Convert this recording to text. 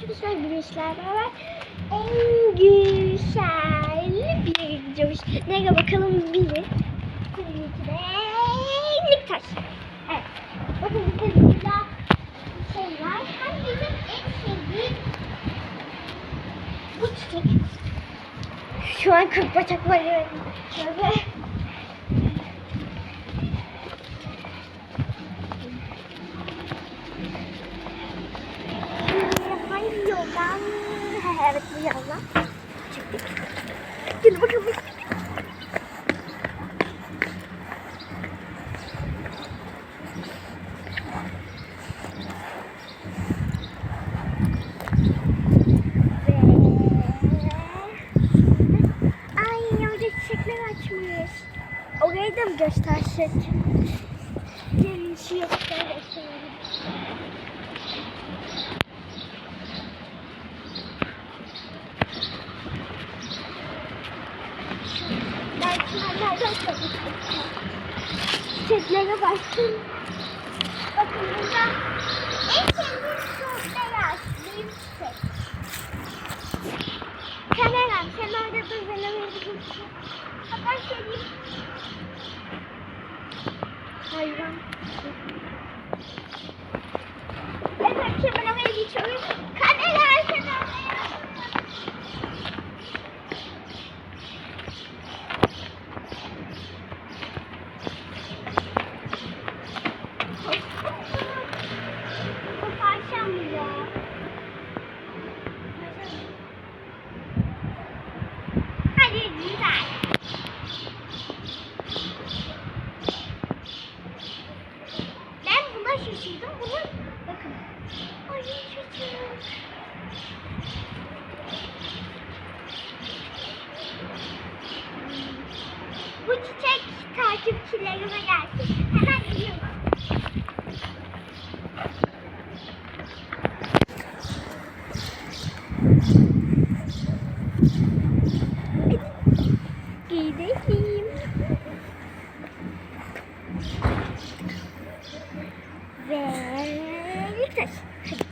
arkadaşlar güneşler beraber en güzel bir yere gidiyoruz. Nereye bakalım biri. Tabii ki de Niktaş. Evet. Bakın burada burada şey var. Hem bizim en sevdiğim bu çiçek. Şu an kırk bacak var. Şöyle. Evet bu yoldan. Çıktık. Gel bakalım. Açmış. Orayı da mı göstersek? Gelin şu yokuşları gösterelim. Belki nereden çalışacağım? Çiçeklere baktım. Bakın burada en sevdiğim beyaz büyük çiçek. Kameram sen orada dur ben oraya gideyim. Hatta söyleyeyim. Hayvan. Evet şimdi ben geçirdim. Bunu bakın. Ay çocuğum. Bu çiçek takipçilerime gelsin. Hemen gidiyorum. Gidelim. ve taş. go.